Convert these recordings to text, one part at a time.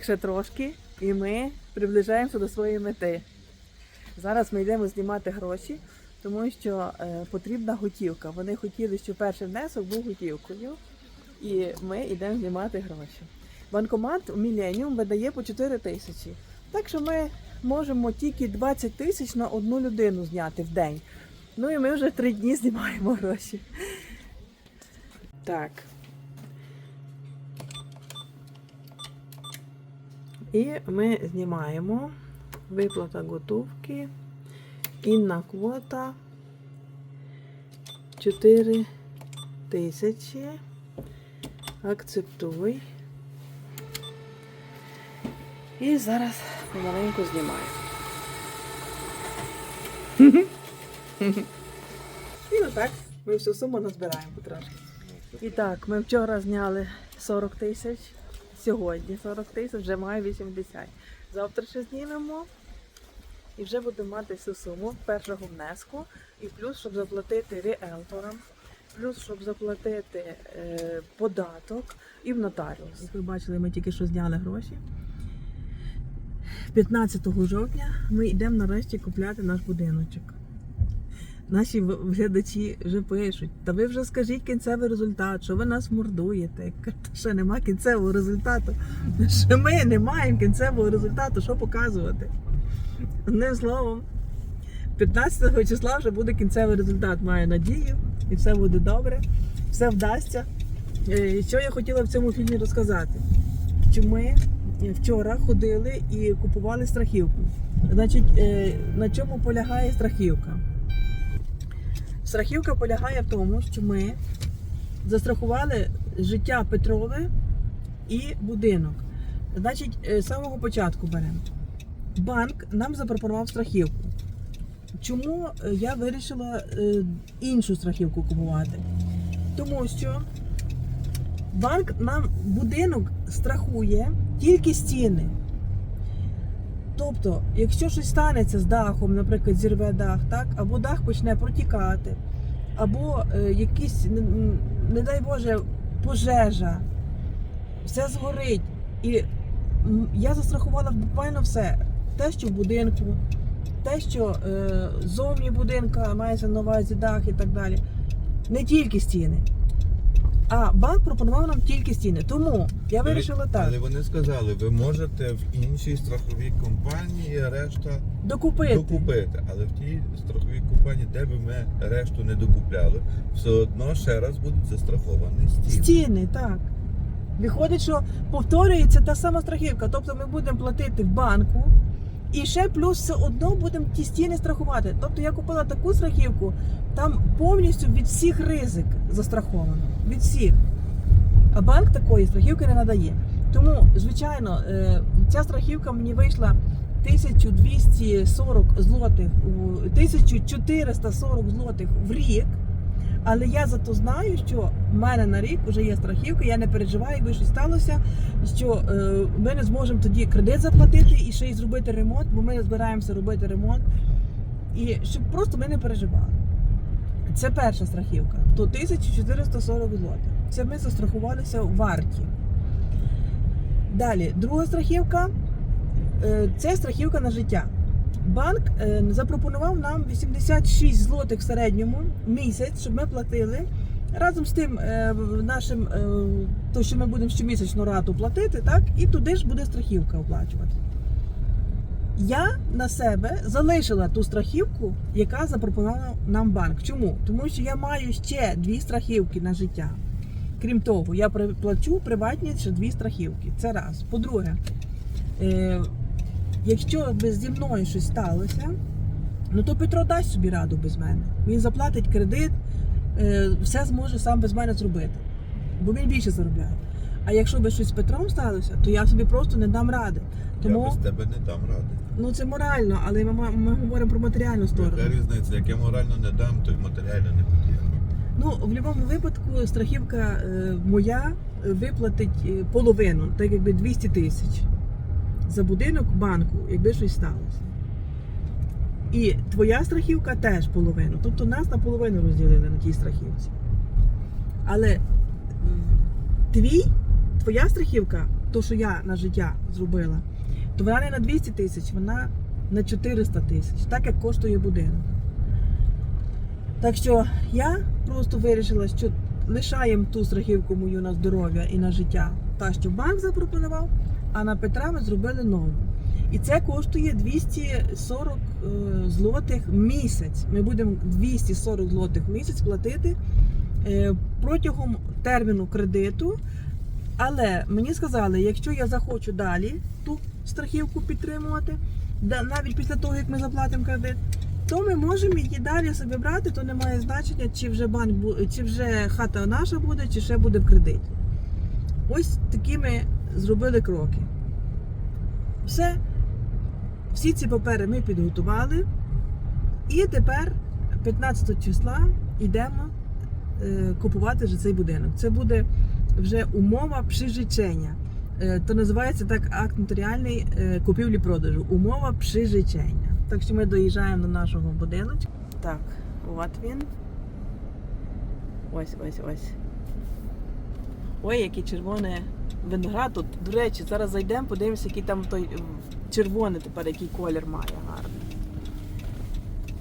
Так трошки, і ми приближаємося до своєї мети. Зараз ми йдемо знімати гроші, тому що е, потрібна готівка. Вони хотіли, щоб перший внесок був готівкою, і ми йдемо знімати гроші. Банкомат Міленіум видає по 4 тисячі. Так що ми можемо тільки 20 тисяч на одну людину зняти в день. Ну і ми вже три дні знімаємо гроші. Так. І ми знімаємо виплата готовки. Інна квота 4 тисячі. Акцептуй. І зараз помаленьку знімаю. І отак ми всю суму назбираємо потрошки. І так, ми вчора зняли 40 тисяч, сьогодні 40 тисяч, вже маю 80. Завтра ще знімемо і вже будемо мати всю суму першого внеску. І плюс, щоб заплатити ріелторам, плюс, щоб заплатити е, податок і в нотаріус. Як ви бачили, ми тільки що зняли гроші. 15 жовтня ми йдемо нарешті купляти наш будиночок. Наші глядачі вже пишуть, та ви вже скажіть кінцевий результат, що ви нас мордуєте. Я кажу, «Та Що нема кінцевого результату. Що ми не маємо кінцевого результату, що показувати. Одним словом, 15 числа вже буде кінцевий результат. Маю надію, і все буде добре, все вдасться. Е, Що я хотіла в цьому фільмі розказати? Що ми вчора ходили і купували страхівку. Значить, е, на чому полягає страхівка? Страхівка полягає в тому, що ми застрахували життя Петрове і будинок. Значить, е, з самого початку беремо. Банк нам запропонував страхівку. Чому е, я вирішила е, іншу страхівку купувати? Тому що банк нам будинок страхує тільки стіни. Тобто, якщо щось станеться з дахом, наприклад, зірве дах, так, або дах почне протікати, або е, не, не дай Боже, пожежа, все згорить. І я застрахувала буквально все. Те, що в будинку, те, що е, зовні будинка мається на увазі дах і так далі. Не тільки стіни. А банк пропонував нам тільки стіни. Тому я вирішила так. Але вони сказали, ви можете в іншій страховій компанії решта Докупити. докупити. Але в тій страховій компанії, де би ми решту не докупляли, все одно ще раз будуть застраховані стіни. Стіни, так. Виходить, що повторюється та сама страхівка. Тобто ми будемо платити в банку і ще плюс все одно будемо ті стіни страхувати. Тобто я купила таку страхівку, там повністю від всіх ризик застраховано. Від всіх. А банк такої страхівки не надає. Тому, звичайно, е, ця страхівка мені вийшла 1240 злотих, 1440 злотих в рік. Але я зато знаю, що в мене на рік вже є страхівка, я не переживаю, якби щось сталося, що е, ми не зможемо тоді кредит заплатити і ще й зробити ремонт, бо ми збираємося робити ремонт. І щоб просто ми не переживали. Це перша страхівка, то 1440 злотих. Це ми застрахувалися в варті. Далі, друга страхівка е, це страхівка на життя. Банк е, запропонував нам 86 злотих в середньому місяць, щоб ми платили. Разом з тим е, нашим, е, то, що ми будемо щомісячну рату платити, так, і туди ж буде страхівка оплачувати. Я на себе залишила ту страхівку, яка запропонував нам банк. Чому? Тому що я маю ще дві страхівки на життя. Крім того, я плачу приватні ще дві страхівки. Це раз. По-друге, якщо би зі мною щось сталося, ну то Петро дасть собі раду без мене. Він заплатить кредит, е, все зможе сам без мене зробити. Бо він більше заробляє. А якщо би щось з Петром сталося, то я собі просто не дам ради. Я Тому без тебе не дам ради. ну це морально, але ми, ми говоримо про матеріальну сторону. Яка різниця, як я морально не дам, то й матеріально не потрібно. Ну, в будь-якому випадку страхівка е, моя е, виплатить половину, так якби 200 тисяч за будинок банку, якби щось сталося. І твоя страхівка теж половину. Тобто нас наполовину розділили на тій страхівці. Але твій, твоя страхівка то, що я на життя зробила, то вона не на 200 тисяч, вона на 400 тисяч, так як коштує будинок. Так що я просто вирішила, що лишаємо ту страхівку мою на здоров'я і на життя, та, що банк запропонував, а на Петра ми зробили нову. І це коштує 240 е, злотих місяць. Ми будемо 240 злотих місяць платити е, протягом терміну кредиту. Але мені сказали, якщо я захочу далі ту страхівку підтримувати, навіть після того, як ми заплатимо кредит, то ми можемо її далі собі брати, то не має значення, чи вже банк чи вже хата наша буде, чи ще буде в кредиті. Ось такі ми зробили кроки. Все. Всі ці папери ми підготували. І тепер, 15 числа, йдемо е, купувати вже цей будинок. Це буде вже умова прижичення. Е, то називається так акт нотаріальний е, купівлі-продажу. Умова прижичення. Так що ми доїжджаємо до нашого будиночка. Так, от він. Ось, ось, ось. Ой, який червоний виноград тут. До речі, зараз зайдемо, подивимося, який там той е, червоний тепер, який колір має гарний.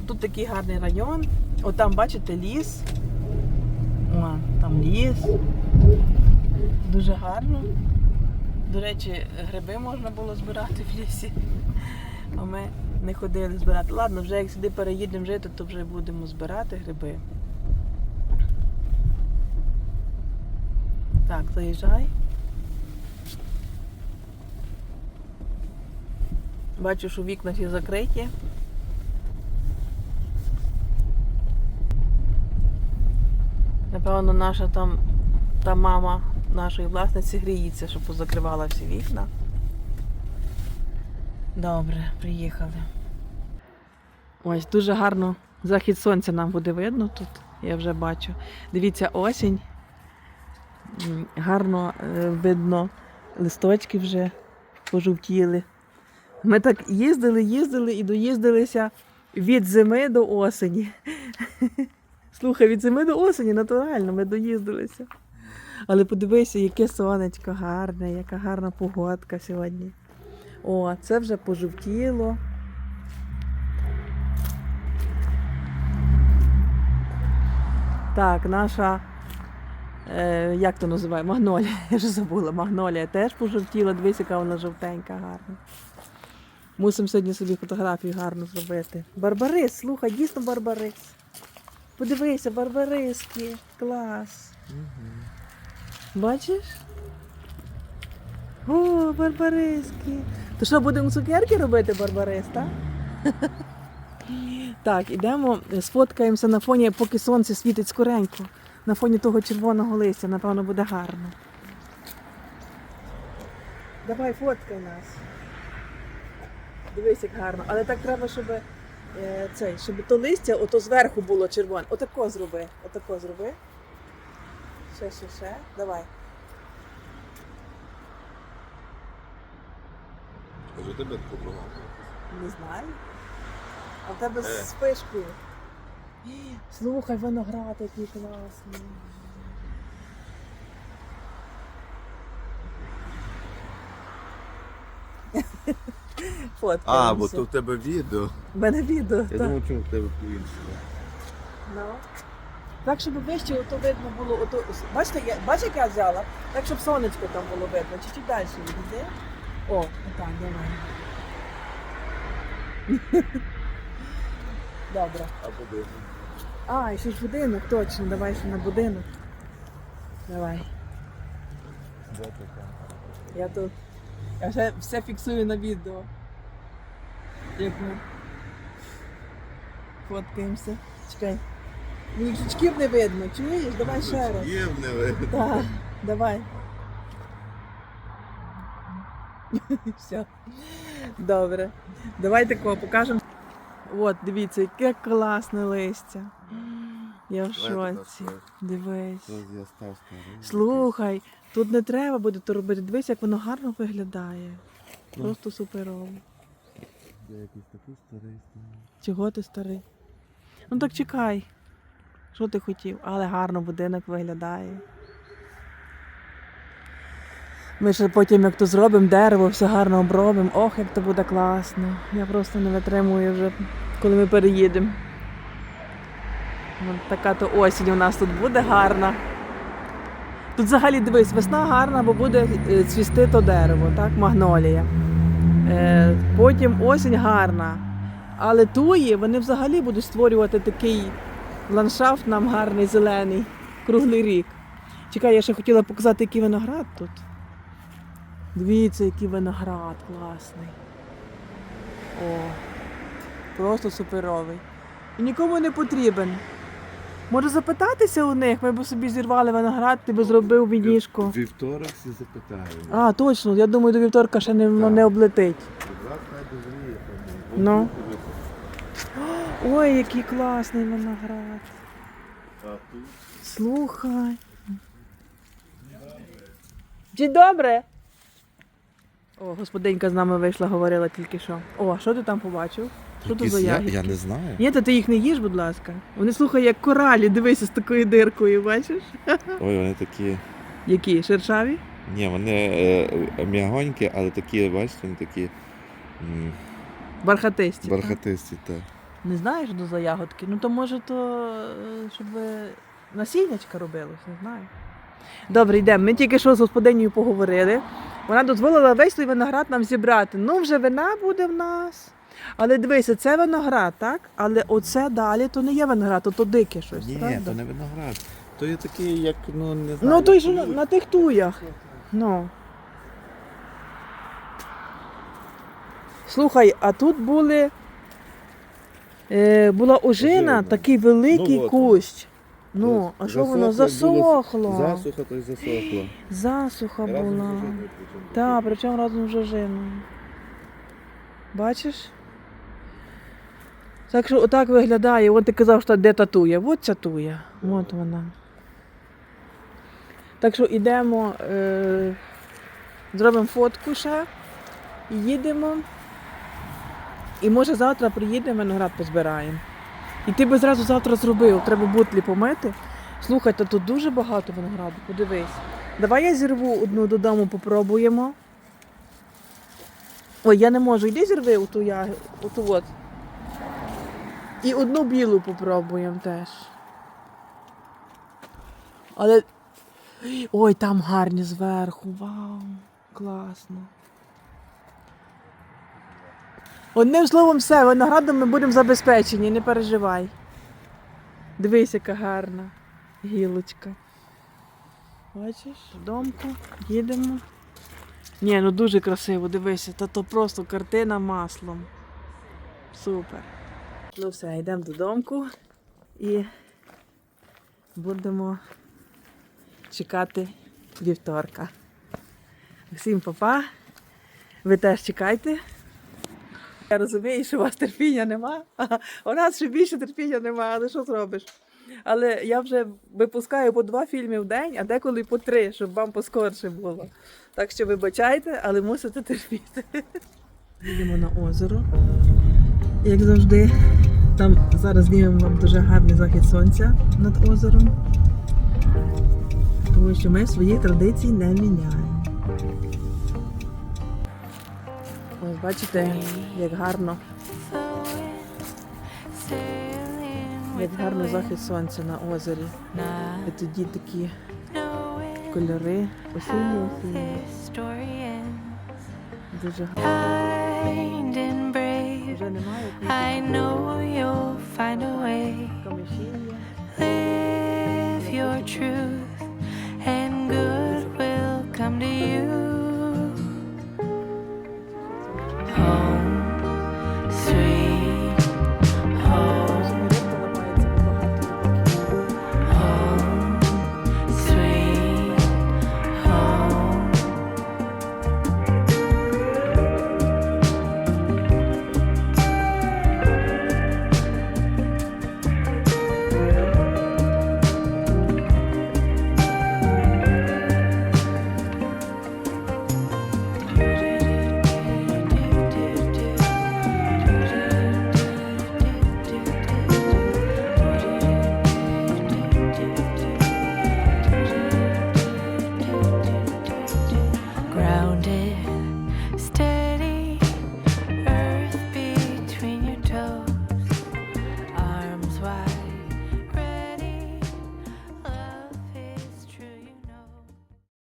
Тут такий гарний район. От там, бачите, ліс. О, там ліс. Дуже гарно. До речі, гриби можна було збирати в лісі. А ми не ходили збирати. Ладно, вже як сюди переїдемо жити, то вже будемо збирати гриби. Так, заїжджай. Бачу, що вікна всі закриті. Напевно, наша там та мама нашої власниці гріється, щоб позакривала всі вікна. Добре, приїхали. Ось дуже гарно захід сонця нам буде видно тут, я вже бачу. Дивіться, осінь. Гарно е, видно, листочки вже пожовтіли. Ми так їздили, їздили і доїздилися від зими до осені. Слухай, від зими до осені натурально ми доїздилися. Але подивися, яке сонечко гарне, яка гарна погодка сьогодні. О, це вже пожовтіло. Так, наша, е, як то називає, магнолія, я вже забула, магнолія теж пожовтіла, дивись, яка вона жовтенька, гарна. Мусимо сьогодні собі фотографію гарно зробити. Барбарис, слухай, дійсно барбарис. Подивися, барбариски. Клас. Бачиш? О, барбариски. То що, будемо цукерки робити, барбарис, так? Так, ідемо, сфоткаємося на фоні, поки сонце світить скоренько. На фоні того червоного листя, напевно, буде гарно. Давай, фоткай нас. Дивись, як гарно. Але так треба, щоб е, цей, щоб то листя ото зверху було червоне. Отако зроби. Отако зроби. Ще, ще, ще. Давай. Кажу, тебе програму. Не знаю. А в тебе Е. з спишкою. Слухай, виноград який класний. Фоткаємося. А, бо то в тебе відео. В мене відео. Я так. думав, чому в тебе по-іншому. Ну. Так, щоб вище ото видно було. Ото... Бачите, я, бачите, як я взяла? Так, щоб сонечко там було видно. Чуть-чуть далі відійди. О, отак, давай. Добре. А подивимо. А, і ще ж будинок, точно, давай ще на будинок. Давай. Де ти там? Я тут. Я вже все фіксую на відео. Як фоткаємося. Чекай. Мені жучків не видно, чуєш? Давай ще раз. Є не видно. Так, давай. Все. Добре. Давай такого покажемо. От, дивіться, яке класне листя. Я в шоці. Дивись. Слухай, тут не треба буде то робити. Дивись, як воно гарно виглядає. Ну. Просто суперово. Я якийсь такий старий. Чого ти старий? Ну так чекай. Що ти хотів? Але гарно будинок виглядає. Ми ще потім, як то зробимо дерево, все гарно обробимо. Ох, як то буде класно. Я просто не витримую вже, коли ми переїдемо. Така то осінь у нас тут буде гарна. Тут взагалі дивись, весна гарна, бо буде е, цвісти то дерево, так, магнолія. Е, потім осінь гарна. Але туї вони взагалі будуть створювати такий ландшафт нам гарний, зелений, круглий рік. Чекай, я ще хотіла показати, який виноград тут. Дивіться, який виноград класний. О, просто суперовий. І нікому не потрібен. Може запитатися у них, ми б собі зірвали виноград, ти би зробив відніжку. Вівторок всі запитаємо. А, точно, я думаю, до вівторка ще не, воно не облетить. Якраз хай дозріє тому. Ну. Ой, який класний виноград. Слухай. Дідь добре. О, господинька з нами вийшла, говорила тільки що. О, а що ти там побачив? Що то за ягідки? Я не знаю. Ні, то ти їх не їж, будь ласка. Вони слухай, як коралі, дивися з такою диркою, бачиш? Ой, вони такі. Які? Шершаві? Ні, вони е, м'ягонькі, але такі, бачите, вони такі м, Бархатисті. так? бархатисті. Так. Не знаєш, то за ягодки? Ну то може то, е, щоб насіннячка робилось, не знаю. Добре, йдемо. Ми тільки що з господинею поговорили. Вона дозволила весь той виноград нам зібрати. Ну, вже вина буде в нас. Але дивися, це виноград, так? Але оце далі то не є виноград, то, то дике щось. Ні, правда? то не виноград. То є такий, як, ну не знаю. Ну, той що на, на тих туях. Ну. Слухай, а тут були. Е, була ожина, Ожина. такий великий Ну, от кущ. Ну, а що воно Засохло Засуха, то й засохло. Засуха Разом з була. ожиною причому. Так, причому разом з ожиною. Бачиш? Так що отак виглядає. От ти казав, що де та туя. От ця туя. От вона. Так що йдемо, е, зробимо фотку ще їдемо. І може завтра приїдемо, виноград позбираємо. І ти би зразу завтра зробив, треба бутлі помити. Слухай, та тут дуже багато винограду, подивись. Давай я зірву одну додому, попробуємо. Ой, я не можу. Йди зірви оту я, оту от. І одну білу попробуємо теж. Але. Ой, там гарні зверху. Вау, класно. Одним словом, все, виноградом ми будемо забезпечені, не переживай. Дивись, яка гарна гілочка. Бачиш, домку, їдемо. Ні, ну дуже красиво, дивися, та то просто картина маслом. Супер. Ну все, йдемо додому і будемо чекати вівторка. Всім папа. Ви теж чекайте. Я розумію, що у вас терпіння нема. У нас ще більше терпіння нема, але що зробиш? Але я вже випускаю по два фільми в день, а деколи по три, щоб вам поскорше було. Так що вибачайте, але мусите терпіти. Їдемо на озеро. Як завжди, там зараз знімемо вам дуже гарний захід сонця над озером. Тому що ми свої традиції не міняємо. Ось бачите, як гарно, як гарно захід сонця на озері. І тоді такі кольори осінні осінні. Дуже гарно. I know you'll find a way. Live your truth, and good will come to you.